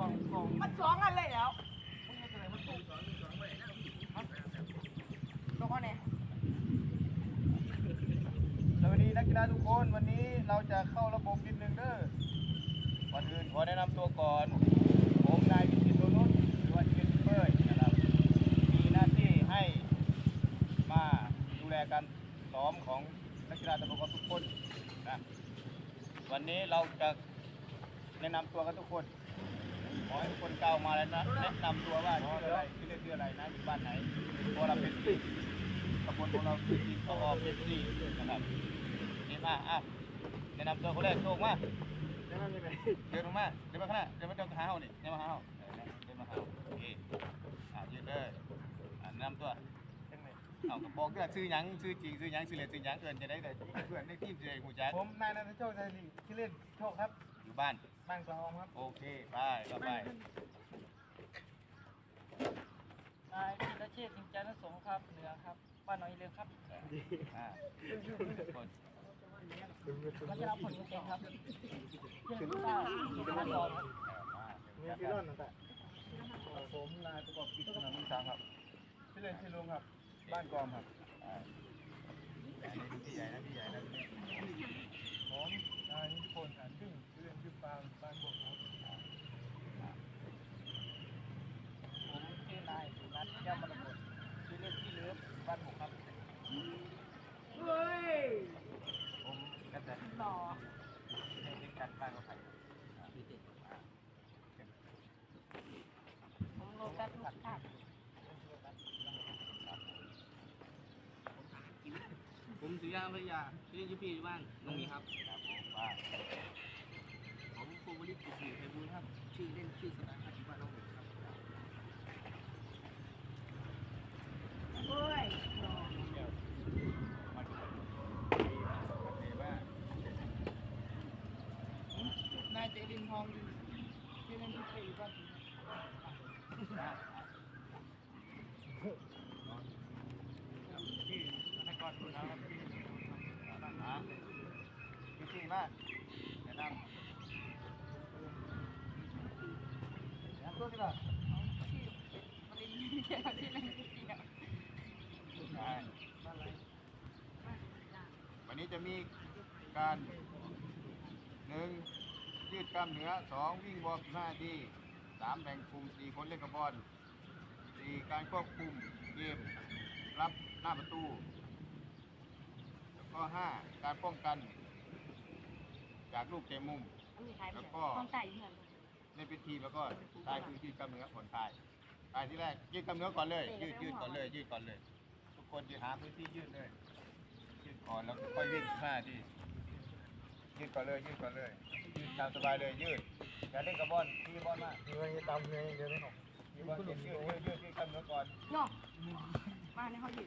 กล่องกล่องมันสองอันเลยแล้วมึงเอาอะไรมาส่งลงมาเนี่ยสวัสดีนักกีฬาทุกคนวันนี้เราจะเข้าระบบนิดนึงเด้อวันอื่นขอแนะนำตัวก่อนผมนายวิจิตโนนุชหรือว่าเจนเปอร์นะครับมีหน้าที่ให้มาดูแลการซ้อมของนักกีฬาตะลุกทุกคนนะวันนี้เราจะแนะนำตัวกันทุกคน ขอให้ทุกคนกล่าวมาแล้วนะแนะนำตัวว่าชื่ออะไรชื่อเล่นชื่ออะไรนะอยู่บ้านไหนเพราะเราเป็นสิตำบลของเราคือทีมเขาออกเป็นสี่นะครับนี่มาอะแนะนำตัวคนแรกโชคมาได้ไหมยังไงเดินลงมาเดินมาข้างหน้าเดินมาเดินมาหาเฮานี่เดินมาหาเฮาเออเดินมาหาเฮาโอเคอะยืนเลยอะแนะนำตัวยังไงเอากระบอกก็ซื้อหยังซื้อจริงซื้อหยังซื้อเล่นซื้อหยังเกินจะได้เลยเพื่อนในทีมจะได้หูจักผมนายนันทโชคชัยลีชื่อเล่นโชคครับอยู่บ้าน บ้านกลองครับ โอเค ไปก็ไป นายธีรเชษฐ์สิงห์จันทร์สงฆ์ครับเหนือครับบ้านหนองอีเลือครับอ่าคนวัชรพลกุเกงครับเพื่อนผู้เก้าที่บ้านรองครับมีพี่ร่อนนั่นแต่ผมนายประกอบกิจสนามมิสามครับชื่อเล่นชื่อลุงครับ บ้านกอมครับอ่าพี่ใหญ่นะพี่ใหญ่นะพี่ผมนายนิพนธ์อันซึ่งชื่อเล่นชื่อปางบ้านบกครับ ผมชื่อนายสุนัทย่ามรกตชื่อเล่นที่เลิฟบ้านหกครับ เฮ้ย ผมก็จะ หล่อให้เล่นกันบ้านก็ไปผมโลกัสมุสทัดผมสุริยาภรรยาชื่อเล่นชื่อพี่อยู่บ้านตรงนี้ครับครับผมว่าผมภูมิลิขิตสิริไพบูลย์ครับ ชื่อเล่นชื่อสตาร์ครับอยู่บ้านน้องหนึ่งครับ เฮ้ยหล่อ มันมันดีมาก นายเจรินทองอยู่ชื่อเล่นชื่อเฟย์บ้านผม พี่ให้ก่อนนะครับอ่า พี่จริงมาแนะนำแนะนำตัวสิล่ะปริญญาชื่อเล่นชื่อเกียรติได้วันนี้จะมีการหนึ่งยืดกล้ามเนื้อสองวิ่งวอร์มห้าทีสามแบ่งกลุ่มสี่คนเล่นกับบอลสี่การควบคุมเกมรับหน้าประตู แล้วก็ห้าการป้องกัน จากลูกเตะมุมแล้วก็ต้องใส่เหมือนในเป็นทีมแล้วก็ตายคือยืดกล้ามเนื้อผ่อนคลายตายที่แรกยืดกล้ามเนื้อก่อนเลย ยืดยืดก่อนเลยยืดก่อนเลย ทุกคนจะหาพื้นที่ยืดเลย ยืดก่อนแล้วก็ค่อยวิ่งห้าทียืดก่อนเลยยืดก่อนเลยยืดตามสบายเลยยืดอย่าเล่นกับบอลทีบอลมากมีวันนี้ตามเงินเดือนไม่หกทีบอลเก็บยืดยืดยืดยืดกล้ามเนื้อก่อนเนาะมาในเขาอยู่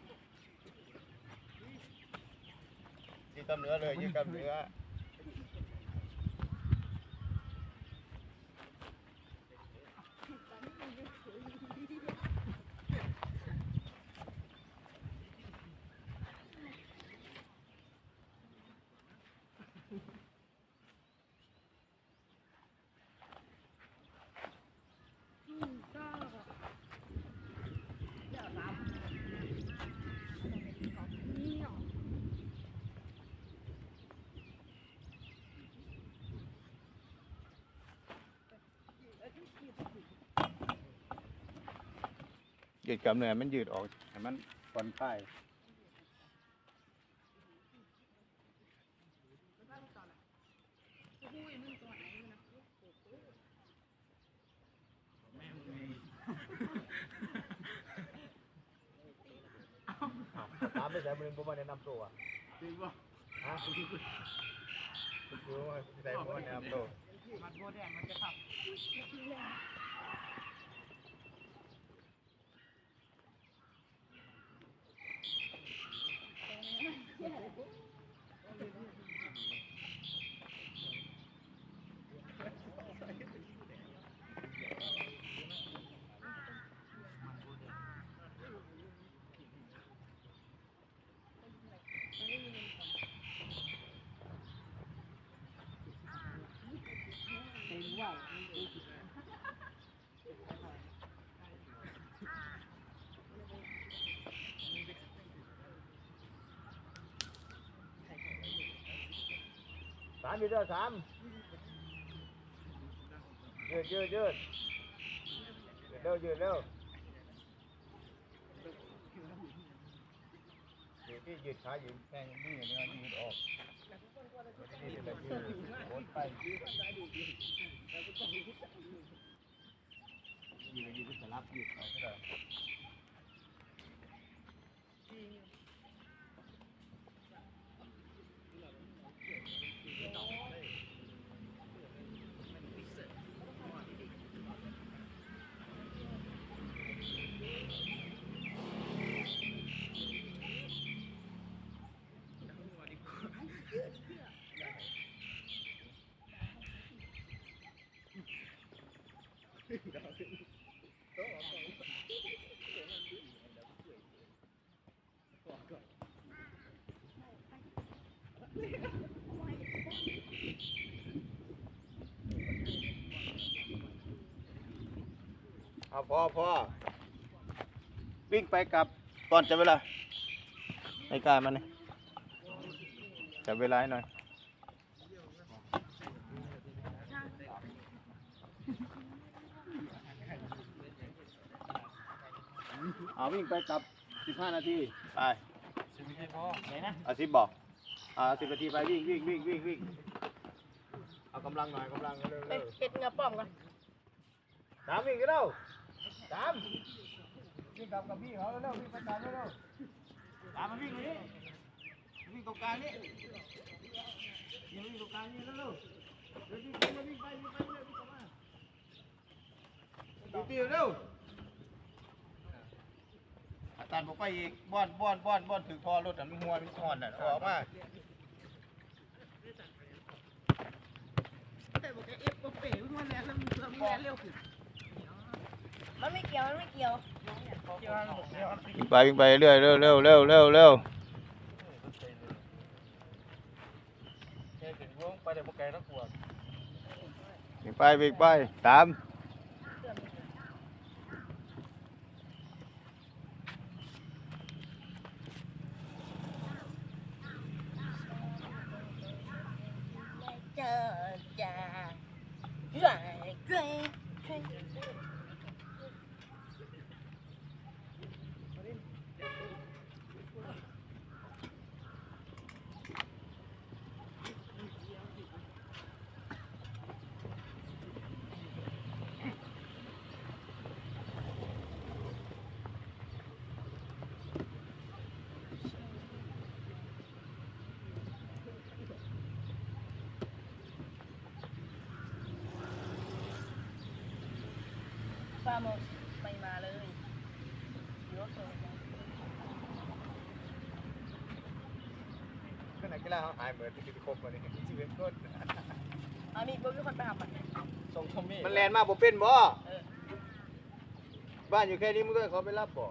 ยืดกล้ามเนื้อเลยยืดกล้ามเนื้อ ยืดกล้ามเนื้อมันยืดออกให้มันผ่อนคลายตามไปใส่บุญผมมาแนะนำตัวจริงป่ะฮะคุณครู้ว่าใส่ผมมแนะนำตัวมันโบแดงมันจะขับ เามยืดเด้อสามยืดยืดยืดเร็วยืดเร็วยืดที่ยืดขายืดแข้งนี่เนื้อยืดออกนี่เวจะยืดโอนไปยืดยืดสลับยืดเอาเท่าไห เอาพอพอวิ่งไปกลับก่อนจับเวลาในการมันนี่จับเวลาให้หน่อยเอาวิ่งไปกลับ 15 นาที ไปสิบวิธีพอไหนนะเอาสิบบอกอ่าสิบนาทีไปวิ่งวิ่งวิ่งวิ่งวิ่งเอากำลังหน่อยกำลังเร็วเอ้เร็ยวเฮ็ดเหงาป้อมก่อนสามวิ่งกันเร็ว สามวิ่งกลับกับพี่เขาเร็ววิ่งไปตามเร็วตามมาวิ่งเลยวิ่งตรงกลางนี่ย่าวิ่งตรงกลางนี่เร็วเร็วเดี๋ยววิ่งไปวิ่งไปวิ่งไปเร็ววิ่งกลับมาดูตีเร็วอาจารย์บอกไปอีกบ้อนบ้อนบ้อนบ้อนถือคอรถอะมันหัวมันคอนอะออกมาแต่บอกแกเอฟบอกเป๋มันแล้วมันแล้วเร็วขึ้น มันไม่เกี่ยว มันไม่เกี่ยววิ่งไปวิ่งไปเรื่อยเร็วเร็วเร็วเร็วเร็วแค่ถึงวงไปเดี๋ยวพวกแกต้องกลัววิ่งไปวิ่งไปตามเจอจ้า ปลาหมดไม่มาเลยยกเลยขณะกีฬาเขาหายเหมือนที่ครบมาเนี่ยชีวิตคนอันนี้บ่มีคนไปหาปัดส่งทอมมี่มันแลนมาบ่เป็นบ่เออบ้านอยู่แค่นี้มึงก็เขาไปรับบ่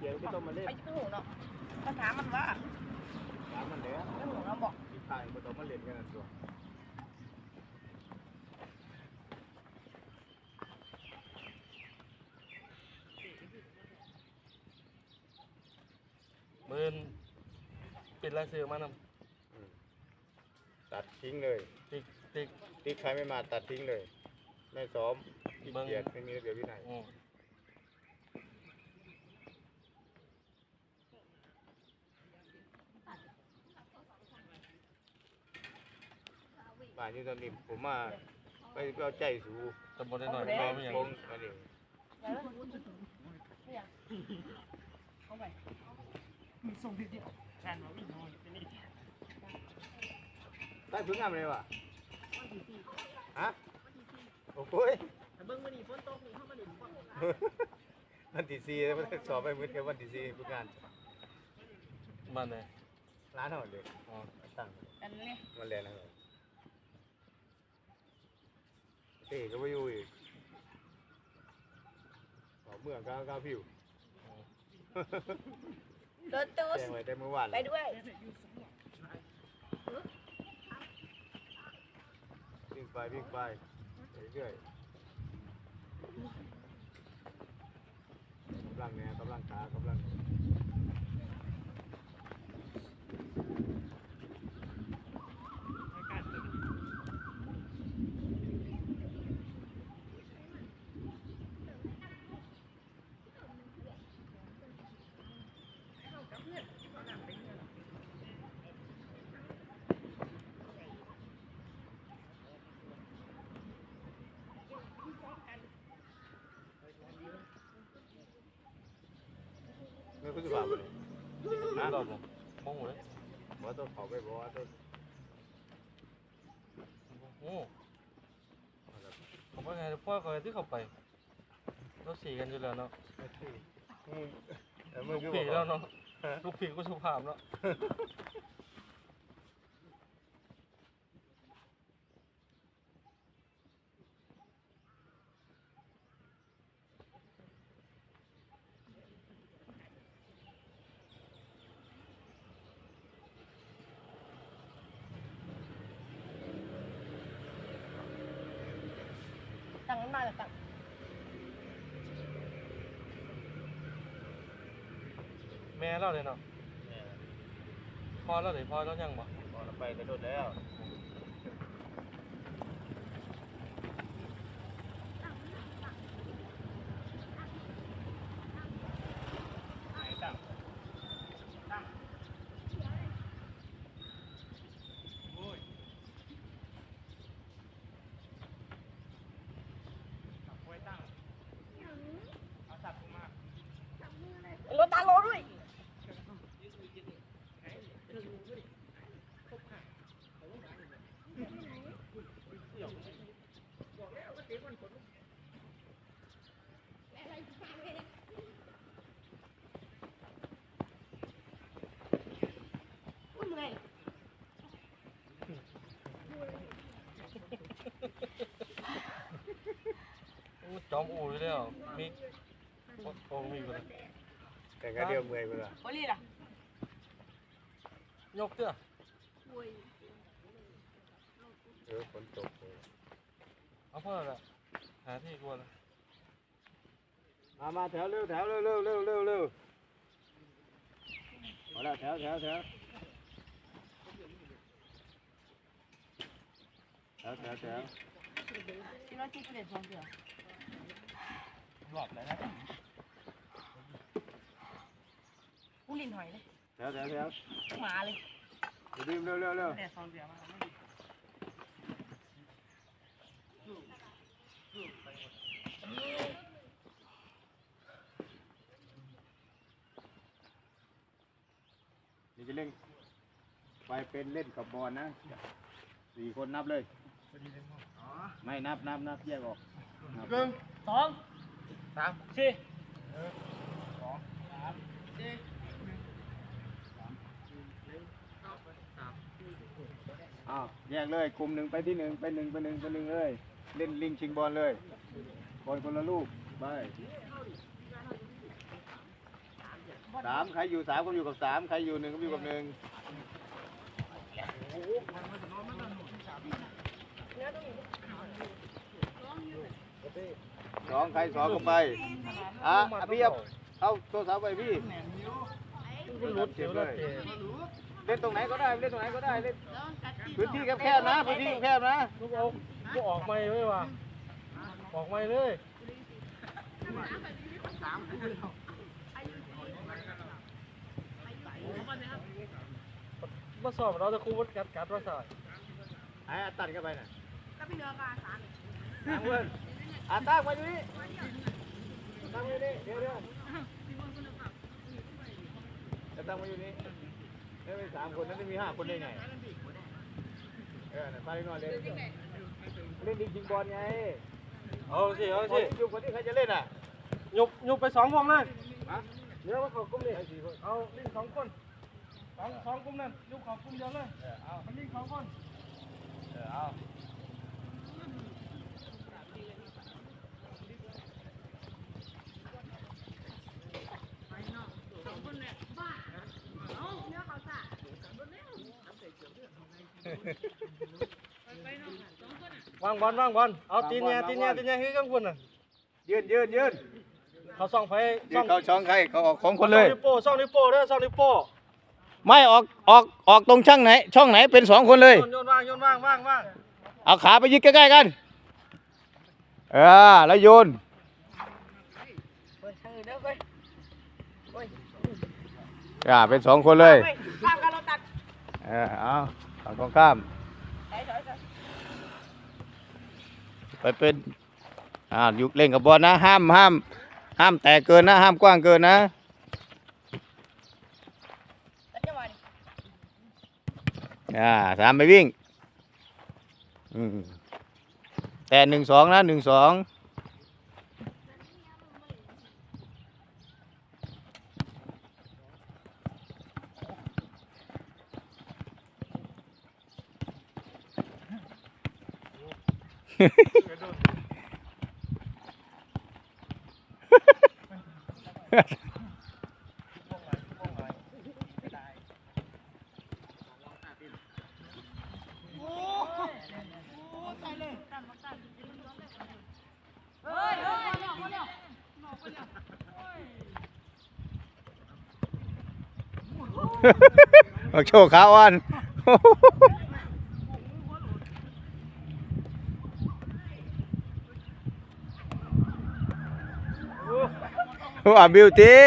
เดี๋ยวก็ต้องมาเล่นไปที่หูเนาะมาถามมันว่าถามมันเด้อแล้วหูเราบอกที่ทางบ่ต้องมาเล่นกันนั่นตัว มือนปิดรายชื่อมานตัดทิ้งเลยำติ๊กติ๊กที่ใครไม่มาตัดทิ้งเลย ไม่ซ้อมขี้เบิ่งเกียจไม่มีระเบียบวินัย อืมบ้านอยู่ตอนนี้ผมมาไปเอาใจสูตำบลได้หน่อยแม่เราไม่อย่างคงอันนี้ เอาไป ใต้พึ่งงามเลยวะฮะโอ้ยเบิ่งมื้อนี้ฝนตกนี่เฮามาเล่นบ่วันที่สี่แล้วมันสอบไปเหมือนกับวันที่สี่พึ่งงานบ้านไหนร้านเท่าเด็กอ๋อตั้งอันนี้มันแรงนะครับเต้ก็ไม่อยู่อีกออกเมื่อก้าวก้าวผิว รถตู้แจ้งไว้ได้เมื่อวานไปด้วยวิ่งไปวิ่งไปเรื่อยๆกำลังเนี่ยกำลังขากำลัง คือสิบาทบ่นี่นะ รอด บ่มองหูเลยบ่ต้องเข้าไปบ่ว่าต้องโอ้ผมว่าไงพ่อก็ที่เข้าไปเราสีกันอยู่แล้วเนาะมึงเออมึลูงกคือผีบ่แล้วเนาะลูกผีก็สุภาพเนาะ นั้นมาแล้วตั้งแม่เราเลยเนาะพ่อเราเลยพ่อเรายังบ่ พอเราไปกระโดดแล้ว รถตาโลด้วยจอมอูอยู่แล้วมีโอ้มีบ่เลย แต่ก็เดียวเมื่อยไปละโอลี่ล่ะยกเด้อเออฝนตกเลยเอาพ่อละหาที่กลัวละมามาแถวเร็วแถวเร็วเร็วเร็วเร็วเร็วเอาละแถวแถวแถวแถวแถวแถวคิดว่าที่เปลี่ยนสองเดือนรอบแล้วนะ กูลินหอยเลยแถวแถวแถวหมาเลยรีบเร็วเร็วเร็วเปลี่ยนสองเดือนมานี่จะเล่นไปเป็นเล่นกับบอลนะสี่คนนับเลยไม่นับนับนับแยกออกนับ หนึ่งสองสามสี่ อ้าว แยกเลยกลุ่มหนึ่งไปที่หนึ่งไปหนึ่งไปหนึ่งไปหนึ่งเลย เล่นลิงชิงบอลเลยบอลคนละลูกไปสามใครอยู่สามก็อยู่กับสามใครอยู่หนึ่งก็อยู่กับหนึ่งสองใครสองก็ไปอะอะพี่เอาเอาโทรศัพท์ไปพี่หลุดเดี๋ยวละ เจเล่นตรงไหนก็ได้เล่นตรงไหนก็ได้เล่นพื้นที่แคบๆนะพื้นที่แคบๆนะลูกเอาลูกออกไม่ไว้ว่ะออกไม่เลยมาสอบเราจะครูวัดกัดกัดว่าสายไอ้อาตัดเข้าไปน่ะก็พี่เนื้อกาสามทางเพื่อนอาตั้งมาอยู่นี่ตั้งมาอยู่นี่เดี๋ยวเดี๋ยวจะตั้งมาอยู่นี่ ไม่เป็นสามคนนั้นจะมีห้าคนได้ไง เออน่ะพาเล็กน้อยเล่นเล่นดิงชิงบอลไง เอาสิเอาคนสิที่อยู่คนที่ใครจะเล่นอะยกยกไปสองวงเลยฮะเดี๋ยวมาขอกลุ่มนี่เอาลิงสองคนสองสองกลุ่มนั่นยกขอกลุ่มเดียวเลยเอามันลิงสองคน เออเอา วางบอลวางบอลเอาตีนแง่ตีนแง่ตีนแง่คือกังวลน่ะยืนยืนยืนเขาส่องไฟยืส่อนงเข้าช่องใครเขาออกของคนส่เลองยนิ้วโป้ส่องนิ้วโป้เด้อส่องนิ้วโป้ไม่ออกออกออกตรงช่างไหน ช่องไหนเป็นสองคนเลย โยนโยนว่างโยนว่างว่างว่างเอาขาไปยึดใกล้ๆกัน เออแล้วโยนเปิดทางอื่นเด้อเว้ยอ่าเป็นสองคนเลยเว้ยข้ามกันเราตัด เออเอา ฝั่งกรงข้าม ไปเป็นอ่ายุกเล่นกับบอลนะ ห้ามห้าม ห้ามแตกเกินนะ ห้ามกว้างเกินนะอ่าสามไปวิ่งแต่หนึ่งสองนะหนึ่งสอง โชว์ขาอ่อน ว่าบิวตี้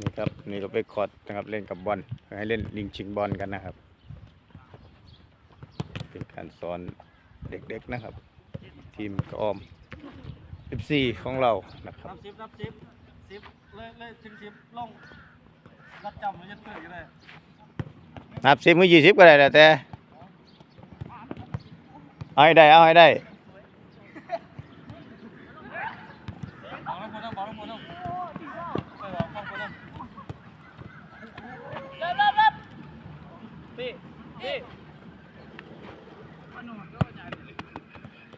นี่ครับนี่ก็ไปคอร์ดนะครับเล่นกับบอลให้เล่นลิงชิงบอลกันนะครับ เป็นการสอนเด็กๆนะครับ ทีมกระออม 14 ของเรานะครับนับสิบนับสิบสิบเลยเลยถึงสิบลงรัดจำมันจะเกิดกันเลยนับสิบมือยี่สิบก็ได้แล้วแต่เอาให้ได้เอาให้ได้ บอกแล้วคนต้องบอกแล้วคนต้องไปบอกคนคนต้องพี่พี่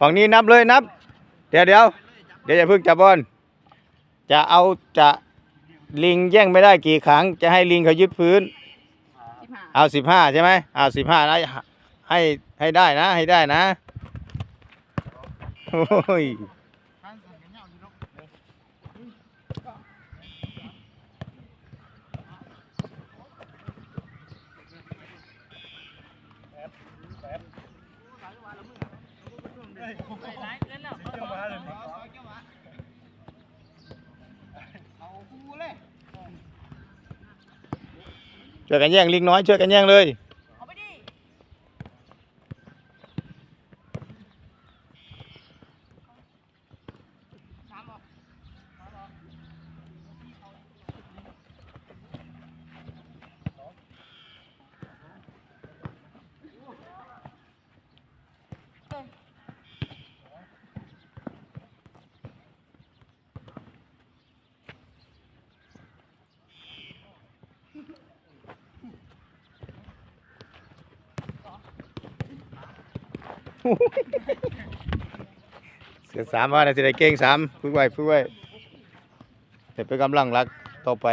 ฝั่งนี้นับเลยนับ เดี๋ยวเดี๋ยวเดี๋ยวอย่าเพิ่งจับบอลจะเอาจะลิงแย่งไม่ได้กี่ครั้ง จะให้ลิงเขายึดพื้น เอาสิบห้าใช่ไหมเอาสิบห้านะให้ให้ได้นะ ให้ได้นะโอ้ย ช่วยกันแย่งลิงน้อยช่วยกันแย่งเลย เอาไปดิ เสือสามว่าในสิได้เก่งสามพึ่งไว้พึ่งไว้เดี๋ยวไปกำลังรักต่อไป